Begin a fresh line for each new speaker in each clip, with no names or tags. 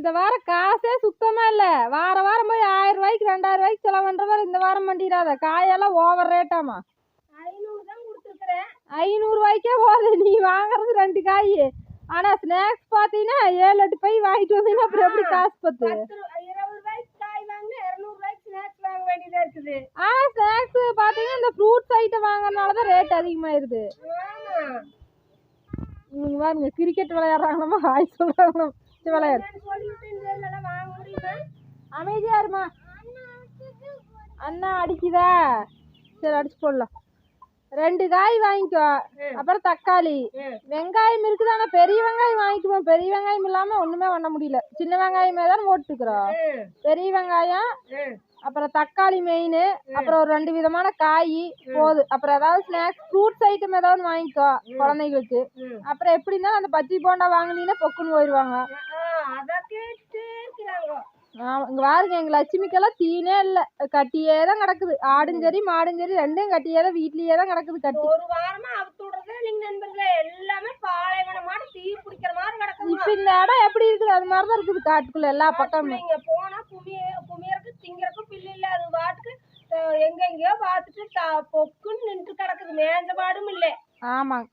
இந்த வாரம் காசே சுத்தமா இல்ல. வார வாரம் போய் ஆயிரம் ரூபாய்க்கு ரெண்டாயிரம் ரூபாய்க்கு செலவு பண்ற மாதிரி இந்த வாரம் பண்ணிடாத காயெல்லாம் ஓவர் ரேட்டாமா
ஐநூறு தான் கொடுத்துருக்குறேன்.
ஐநூறு ரூபாய்க்கே போகுது நீ வாங்குறது ரெண்டு காய். ஆனா ஸ்நாக்ஸ் பாத்தீங்கன்னா ஏழு எட்டு பை வாங்கிட்டு வந்தீங்கன்னா அப்புறம் எப்படி காசு பத்து?
இருபது ரூபாய்க்கு காய் வாங்கினா இரநூறு ரூபாய்க்கு ஸ்நாக்ஸ் வாங்க வேண்டியதா இருக்குது.
ஆனா ஸ்நாக்ஸ் பாத்தீங்கன்னா இந்த ஃப்ரூட்ஸ் ஐட்டம் வாங்குறதுனால தான் ரேட் அதிகமாயிருது. இவங்க பாருங்க கிரிக்கெட் விளையாடுறாங்களாமா? ஹாய் அமைதியா இருமா. அண்ணா அடிக்குதா? சரி அடிச்சு போடலாம். ரெண்டு காய் வாங்கிக்கோ. அப்புறம் தக்காளி. வெங்காயம் இருக்குது ஆனா பெரிய வெங்காயம் வாங்கிக்குவோம் பெரிய வெங்காயம் இல்லாம ஒண்ணுமே பண்ண முடியல. சின்ன வெங்காயமே தான் போட்டுக்கிறோம். பெரிய வெங்காயம். அப்புறம் தக்காளி மெயின் அப்புறம் ஒரு ரெண்டு விதமான காய் போதும். அப்புறம் ஏதாவது ஸ்நாக்ஸ் ஃப்ரூட்ஸ் ஐட்டம் ஏதாவது வாங்கிக்கோ குழந்தைங்களுக்கு
ம்.
அப்புறம் எப்படி இருந்தாலும் அந்த பச்சி போண்டா வாங்கினீங்கன்னா பொக்குன்னு போயிடுவாங்க இங்க பாருங்க எங்க லட்சுமிக்கெல்லாம் தீனே இல்ல. கட்டியே தான் கிடக்குது. ஆடும் சரி மாடும் சரி ரெண்டும் கட்டியே தான் வீட்லயே தான் கிடக்குது கட்டி.
ஒரு வாரமா அவுத்து விடுறதே நீங்க நண்பர்களே. எல்லாமே பாலைவனமான தீ பிடிக்கிற மாதிரி கிடக்குது
இப்ப இந்த இடம் எப்படி இருக்குது? அது மாதிரிதான் இருக்குது காட்டுக்குள்ள எல்லா பக்கமும்.
நீங்க போனா குமிய குமியறக்கு திங்கறக்கு பில்லு இல்ல. அது பாட்டுக்கு எங்கெங்கயோ பார்த்துட்டு பொக்குன்னு நின்று கிடக்குது. மேஞ்ச பாடும் இல்ல.
ஆமாங்க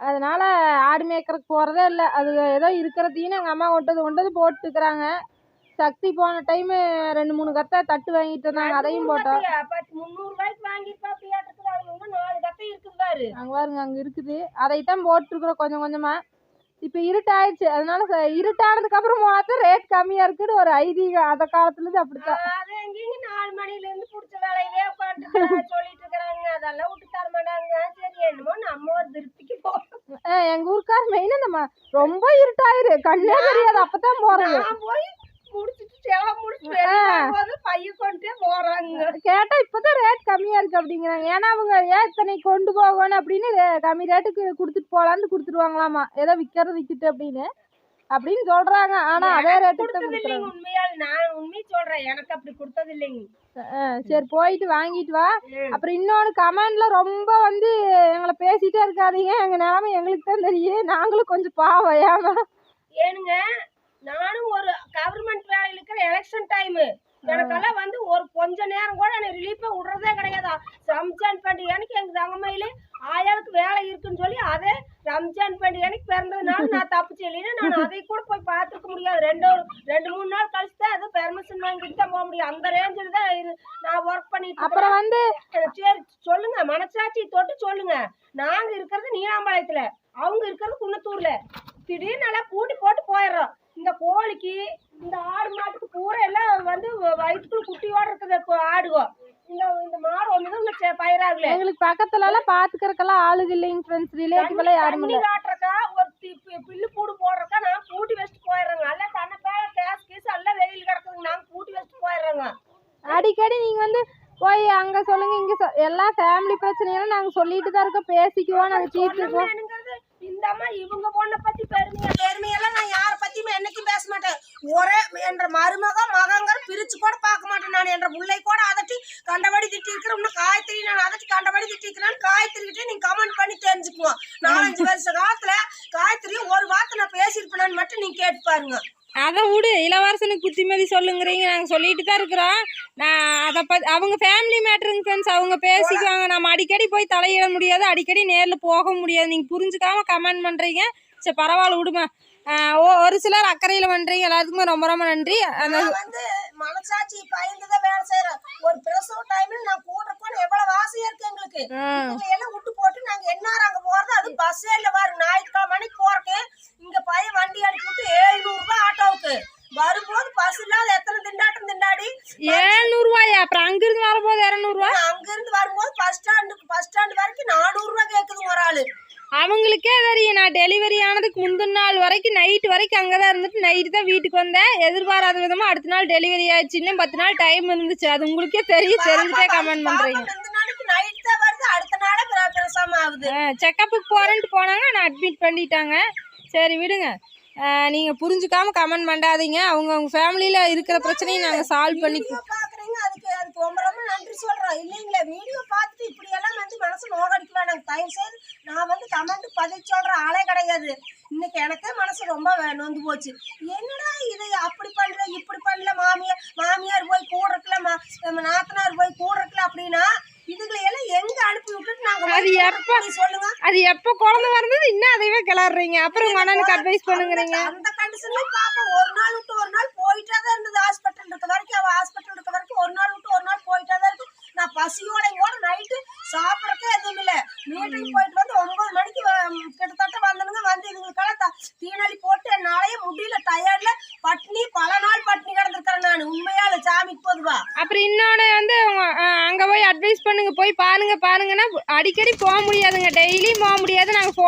அதனால ஆடு மேய்க்கறதுக்கு போறதே இல்ல. அது ஏதோ இருக்கிற தீனி எங்க அம்மா கொண்டது கொண்டது போட்டுக்கிறாங்க. சக்தி போன டைம் ரெண்டு மூணு கத்தை தட்டு வாங்கிட்டு இருந்தாங்க அதையும் போட்டோம். அங்க பாருங்க அங்க இருக்குது. அதைத்தான் போட்டுருக்குறோம் கொஞ்சம் கொஞ்சமா. இப்ப இருட்டாயிடுச்சு. அதனால இருட்டானதுக்கு அப்புறம் பார்த்தா ரேட் கம்மியா இருக்குன்னு ஒரு ஐதீகம் அந்த காலத்துல இருந்து அப்படித்தான்
நாலு மணில இருந்து புடிச்ச வேலையவே உட்காந்துட்டு சொல்லிட்டு இருக்கிறாங்க. அதெல்லாம் விட்டு தர மாட்டாங்க. சரி என்னமோ நம்ம ஒரு திருப்திக்கு போறோம்.
எங்க ஊருக்கார மெயின் இந்த ம- ரொம்ப இருட்டாயிரு. கண்ணே தெரியாது. அப்பதான் போறது.
நான் போய்
கேட்டா இப்பதான் ரேட் கம்மியா இருக்கு அப்படிங்கிறாங்க. ஏன்னா அவங்க ஏன் இத்தனை கொண்டு போகணும் அப்படின்னு கம்மி ரேட்டுக்கு கொடுத்துட்டு போலான்னு கொடுத்துருவாங்களாமா? ஏதோ விக்கிறது வித்துட்டு அப்படின்னு. அப்படின்னு சொல்றாங்க. ஆனா அதே
இல்லைங்க உண்மையால் நான் உண்மையை சொல்றேன். எனக்கு அப்படி கொடுத்தது இல்லைங்க.
சரி போயிட்டு வாங்கிட்டு வா. அப்புறம் இன்னொன்று கமெண்ட்ல ரொம்ப வந்து எங்களை பேசிட்டே இருக்காதீங்க. எங்க நிலைமை எங்களுக்கு தான் தெரியும் நாங்களும் கொஞ்சம் பாவம் ஏமா
ஏனுங்க நானும் ஒரு கவர்மெண்ட் வேலையில் இருக்கிற எலெக்ஷன் டைமு எனக்கெல்லாம் வந்து ஒரு கொஞ்ச நேரம் கூட எனக்கு ரிலீஃபை விடுறதே கிடையாதா. ரம்ஜான் பண்டிகை அன்னைக்கு எங்க தங்கமையில ஆயாளுக்கு வேலை இருக்குன்னு சொல்லி அதே ரம்ஜான் பண்டிகை அன்னைக்கு பிறந்ததுனால நான் தப்பிச்சு இல்லைன்னா நான் அதை கூட போய் பார்த்துருக்க முடியாது. ரெண்டு ரெண்டு மூணு நாள் கழிச்சு தான் அது பெர்மிஷன் வாங்கிட்டு தான் போக முடியும். அந்த ரேஞ்சில் தான் நான் ஒர்க் பண்ணிட்டு
அப்புறம் வந்து.
சரி சொல்லுங்க. மனசாட்சி தொட்டு சொல்லுங்க. நாங்க இருக்கிறது நீலாம்பாளையத்துல. அவங்க இருக்கிறது குன்னத்தூர்ல. திடீர்னு நல்லா பூட்டி போட்டு போயிடுறோம். இந்த கோழிக்கு இந்த ஆடு மாட்டுக்கு பூரா எல்லாம் வந்து வயிற்றுக்குள்ள குட்டியோட இருக்குது கொ- ஆடுகோ இந்த இந்த மாடு ஒண்ணுதான் இந்த செ- பயிராகல.
எங்களுக்கு பக்கத்துல எல்லாம் பாத்துக்கறக்கெல்லாம் ஆளுங்க இல்லைங்க ஃப்ரெண்ட்ஸ் ரிலேட்டிவ் எல்லாம் யாரும் இல்ல.
காட்டுறக்கா ஒரு பில்லு கூடு போடுறக்கா நான் பூட்டி வச்சுட்டு போயிடுறேங்க. எல்லாம் தன்னை பேர கேஸ் கீஸ் எல்லாம் வெளியில கிடக்குதுங்க. நாங்க பூட்டி வச்சுட்டு போயிடுறோங்க.
அடிக்கடி நீங்க வந்து போய் அங்க சொல்லுங்க இங்க எல்லா ஃபேமிலி பிரச்சனையெல்லாம் நாங்க சொல்லிட்டு தான் இருக்கோம். பேசிக்குவோம் நாங்க தீர்த்துக்குவோம்.
இந்த அம்மா இவங்க பொண்ணை பத்தி பெருமையா பெருமையெல்லாம் நான் யாரை என்னைக்கும் பேச மாட்டேன். ஒரே என்ற மருமக மகங்கிற பிரிச்சு கூட பார்க்க மாட்டேன் நான். என்ற பிள்ளை கூட அதட்டி கண்டபடி திட்டி இருக்கிற இன்னும் காய்கறி நான் அதட்டி கண்டபடி திட்டி இருக்கிறேன்னு காய்கறிக்கிட்டே நீங்க கமெண்ட் பண்ணி தெரிஞ்சுக்குவோம் நாலஞ்சு வருஷ காலத்துல காய்கறி ஒரு வார்த்தை நான் பேசியிருப்பேனான்னு மட்டும் நீங்க கேட்டு பாருங்க.
அதை விடு இளவரசனுக்கு புத்திமதி சொல்லுங்கிறீங்க. நாங்கள் சொல்லிட்டு தான் இருக்கிறோம். நான் அதை பற்றி அவங்க ஃபேமிலி மேட்ருங்க ஃப்ரெண்ட்ஸ் அவங்க பேசிக்குவாங்க. நம்ம அடிக்கடி போய் தலையிட முடியாது. அடிக்கடி நேரில் போக முடியாது. நீங்கள் புரிஞ்சுக்காம கமெண்ட் பண்ணுறீங்க சரி பரவாயில்ல விடுமா. ஒரு சிலர் அக்கறையில் பண்ணுறீங்க எல்லாத்துக்குமே ரொம்ப ரொம்ப நன்றி. அந்த
வந்து மனசாட்சி பயந்துதான் வேலை செய்யறேன் ஒரு பிரசவ டைம்ல நான் கூட்டுறப்போ எவ்வளவு ஆசையா இருக்கு எங்களுக்கு. எல்லாம் விட்டு போட்டு நாங்க என்ன அங்க போறது? அது பஸ்ஸே இல்ல பாரு. ஞாயிற்றுக்கிழமை மணிக்கு போறக்கு இங்க பையன் வண்டி அனுப்பி விட்டு ஏழுநூறு ரூபாய் ஆட்டோவுக்கு. வரும்போது பஸ் இல்லாத எத்தனை திண்டாட்டம் திண்டாடி?
ஏழ்நூறுவாயா அப்புறம் அங்கிருந்து வரும்போது இரநூறுவா?
அங்க இருந்து வரும்போது பஸ் ஸ்டாண்டுக்கு பஸ் ஸ்டாண்ட் வரைக்கும் நானூறு ரூபாய் கேக்குது ஒரு ஆளு.
அவங்களுக்கே தெரியும் நான் டெலிவரி ஆனதுக்கு முந்தின நாள் வரைக்கும் நைட் வரைக்கும் அங்கே தான் இருந்துட்டு நைட்டு தான் வீட்டுக்கு வந்தேன். எதிர்பாராத விதமாக அடுத்த நாள் டெலிவரி ஆயிடுச்சு இன்னும் பத்து நாள் டைம் இருந்துச்சு. அது உங்களுக்கே தெரியும் தெரிஞ்சுட்டே கமெண்ட் பண்ணுறீங்க செக்கப்புக்கு போகிறேன்ட்டு போனாங்க நான் அட்மிட் பண்ணிட்டாங்க. சரி விடுங்க. நீங்கள் புரிஞ்சுக்காம கமெண்ட் பண்ணாதீங்க. அவங்க அவங்க ஃபேமிலியில் இருக்கிற பிரச்சனையை நாங்கள் சால்வ் பண்ணி
அதுக்கு அதுக்கு ரொம்ப ரொம்ப நன்றி சொல்றோம். இல்லைங்களா வீடியோ பார்த்துட்டு இப்படி எல்லாம் வந்து மனசு நோகடிக்க வேணாம். தயவு செய்து பதில் சொல்ற ஆளே கிடையாது. இன்னைக்கு எனக்கே மனசு ரொம்ப நொந்து போச்சு. என்னடா இதை? அப்படி பண்ணல இப்படி பண்ணல மாமியார் மாமியார் போய் கூடுறதுல நாத்தனார் போய் கூடுறதுல அப்படின்னா இதுகளை எல்லாம் எங்க அனுப்பி விட்டுட்டு நாங்க
அது எப்ப-
சொல்லுங்க.
அது எப்போ குழந்தை வந்தது இன்னும் அதையவே கிளறீங்க அப்புறம் அட்வைஸ் பண்ணுங்கிறீங்க
அந்த- அந்த கண்டிஷன்ல பாப்பா ஒரு நாள் விட்டு ஒரு நாள் போயிட்டே தான் இருந்தது. ஹாஸ்பிட்டல் இருக்க வரைக்கும் அவ ஹாஸ்பிட்டல் இருக்க வரைக்கும் ஒரு நாள் விட்டு ஒரு நாள் போயிட்டே தான் இருக்கு நான் பசியோட கூட நைட்டு சாப்பிடறக்கே எதுவும் இல்ல. மீட்டிங் போயிட்டு வந்து ஒன்பது மணிக்கு வ- கிட்டத்தட்ட வந்தனுங்க வந்து இதுங்களுக்கெல்லாம் த- தீனளி போட்டு என்னாலயே முடியல டயர்ட்ல பட்னி பல நாள் பட்னி கிடந்திருக்கிறேன் நான் உண்மையால சாமிக்கு பொதுவா
அப்புறம் இன்னொன்று வந்து உங்க, அஹ், அங்க போய் அட்வைஸ் பண்ணுங்க போய் பாருங்க பாருங்கன்னா அடிக்கடி போக முடியாதுங்க டெய்லியும் போக முடியாது நாங்கள்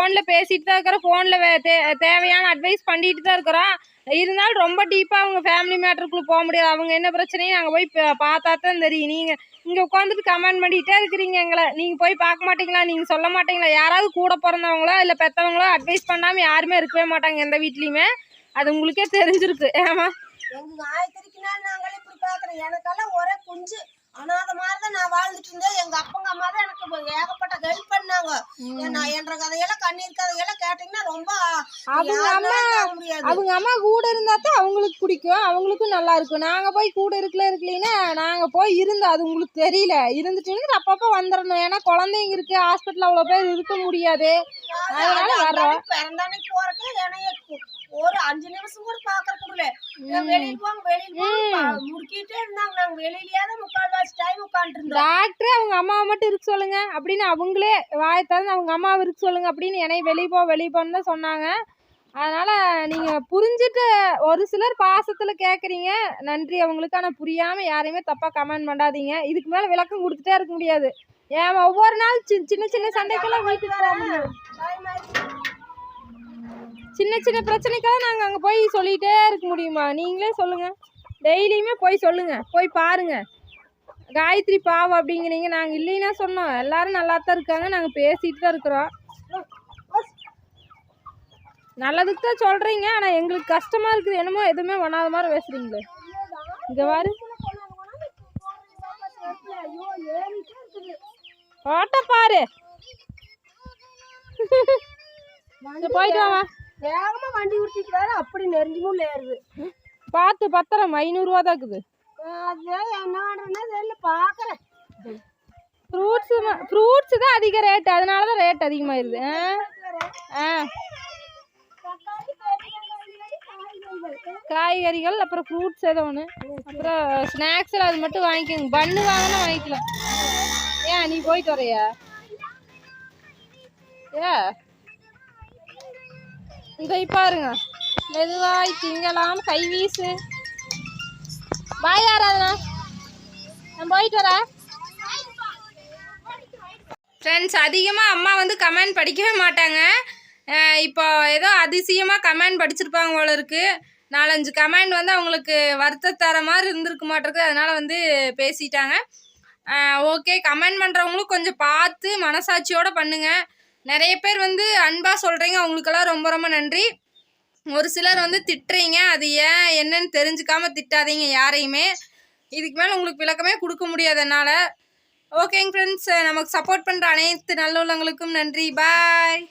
ஃபோனில் தான் இருக்கிறோம். ஃபோனில் தேவையான அட்வைஸ் பண்ணிட்டு தான் இருக்கிறோம். இருந்தாலும் ரொம்ப டீப்பாக அவங்க ஃபேமிலி மேட்டருக்குள்ளே போக முடியாது. அவங்க என்ன பிரச்சனையும் நாங்கள் போய் பார்த்தா தான் தெரியும். நீங்கள் இங்கே உட்காந்துட்டு கமெண்ட் பண்ணிகிட்டே இருக்கிறீங்க எங்களை. நீங்கள் போய் பார்க்க மாட்டீங்களா? நீங்கள் சொல்ல மாட்டீங்களா? யாராவது கூட பிறந்தவங்களோ இல்லை பெற்றவங்களோ அட்வைஸ் பண்ணாமல் யாருமே இருக்கவே மாட்டாங்க எந்த வீட்லேயுமே. அது உங்களுக்கே தெரிஞ்சிருக்கு. ஏமா
எங்க ஆயத்திரிக்கினால் நாங்களே இப்படி பார்க்குறோம். எனக்கெல்லாம் ஒரே குஞ்சு. அனாத மாதிரி தான் நான் வாழ்ந்துட்டு இருந்தேன். எங்க அப்பங்க அம்மா தான் எனக்கு ஏகப்பட்ட ஹெல்ப் பண்ணாங்க. நான் என்ற கதையெல்லாம் கண்ணீர் கதையெல்லாம் கேட்டீங்கன்னா ரொம்ப
அவங்க அம்மா
தாங்க முடியாது.
அவங்க அம்மா கூட இருந்தா தான் அவங்களுக்கு பிடிக்கும். அவங்களுக்கும் நல்லா இருக்கும். நாங்க போய் கூட இருக்கல இருக்கலைன்னா நாங்க போய் இருந்தோம் அது உங்களுக்கு தெரியல. இருந்துட்டு அப்பப்போ வந்துடணும் ஏன்னா குழந்தைங்க இருக்கு ஹாஸ்பிட்டல் அவ்வளோ பேர் இருக்க முடியாது. அதனால வர்றோம்.
பிறந்தானைக்கு போறக்கே என்னைய கு- ஒரு அஞ்சு நிமிஷம் கூட பாக்குற கூடல வெளியில போங்க வெளியில போங்க. முறுக்கிட்டே இருந்தாங்க. நாங்க வெளியிலயே தான் முக்கால்வாசி டைம் உட்காந்துட்டு இருந்தோம்
டாக்டர் அவங்க அம்மாவை மட்டும் இருக்க சொல்லுங்க. அப்படின்னு அவங்களே வாயை திறந்து அவங்க அம்மாவை இருக்க சொல்லுங்க அப்படின்னு என்னைய வெளியே போ வெளியே போன்னு தான் சொன்னாங்க. அதனால நீங்க புரிஞ்சுட்டு ஒரு சிலர் பாசத்துல கேக்குறீங்க. நன்றி. அவங்களுக்கு ஆனா புரியாம யாரையுமே தப்பா கமெண்ட் பண்ணாதீங்க. இதுக்கு மேல விளக்கம் கொடுத்துட்டே இருக்க முடியாது. ஏன் ஒவ்வொரு நாள் சின்ன சின்ன சண்டைக்கெல்லாம் வீட்டுக்கு போக முடியும். சின்ன சின்ன பிரச்சனைக்கெல்லாம் நாங்கள் அங்கே போய் சொல்லிகிட்டே இருக்க முடியுமா? நீங்களே சொல்லுங்கள் டெய்லியுமே போய் சொல்லுங்கள் போய் பாருங்க. காயத்ரி பாவம் அப்படிங்கிறீங்க. நாங்கள் இல்லைன்னா சொன்னோம். எல்லாரும் நல்லா தான் இருக்காங்க. நாங்கள் பேசிட்டு தான் இருக்கிறோம். நல்லதுக்கு தான் சொல்கிறீங்க ஆனால் எங்களுக்கு கஷ்டமாக இருக்குது. என்னமோ எதுவுமே பண்ணாத மாதிரி பேசுகிறீங்களே இங்கே
இருக்குது
ஓட்ட பாரு. போயிட்டு வாமா.
வேகமா வண்டி உருட்டிட்டு வேற அப்படி நெருஞ்சிமுள்ள ஏறுது.
பார்த்து பத்திரம் ஐநூறுரூவா தான் இருக்குது.
அது என்ன பண்றேன்னா தெரியல பாக்குறேன்
ஃப்ரூட்ஸு ஃப்ரூட்ஸு தான் அதிக ரேட் அதனால தான் ரேட் ஆ? ஆ. காய்கறிகள் அப்புறம் ஃப்ரூட்ஸ் ஏதோ ஒன்று அப்புறம் ஸ்நாக்ஸில் அது மட்டும் வாங்கிக்கோங்க. பன்னு வாங்கினா வாங்கிக்கலாம். ஏன் நீ போயிட்டு வரையா ஏ இதை பாருங்க. மெதுவாய் திங்கலாம் கை வீசு. பாய் யாராதுண்ணா நான் போயிட்டு வரேன். ஃப்ரெண்ட்ஸ் அதிகமாக அம்மா வந்து கமெண்ட் படிக்கவே மாட்டாங்க. இப்போ ஏதோ அதிசயமாக கமெண்ட் படிச்சிருப்பாங்க போல இருக்குது நாலஞ்சு கமெண்ட் வந்து அவங்களுக்கு வருத்த தர மாதிரி இருந்திருக்க மாட்டிருக்கு அதனால் வந்து பேசிட்டாங்க. ஓகே கமெண்ட் பண்ணுறவங்களும் கொஞ்சம் பார்த்து மனசாட்சியோடு பண்ணுங்கள் நிறைய பேர் வந்து அன்பாக சொல்கிறீங்க அவங்களுக்கெல்லாம் ரொம்ப ரொம்ப நன்றி. ஒரு சிலர் வந்து திட்டுறீங்க. அது ஏன் என்னன்னு தெரிஞ்சுக்காம திட்டாதீங்க யாரையுமே. இதுக்கு மேலே உங்களுக்கு விளக்கமே கொடுக்க முடியாது என்னால். ஓகேங்க ஃப்ரெண்ட்ஸ் நமக்கு சப்போர்ட் பண்ணுற அனைத்து நல்லுள்ளங்களுக்கும் நன்றி. பாய்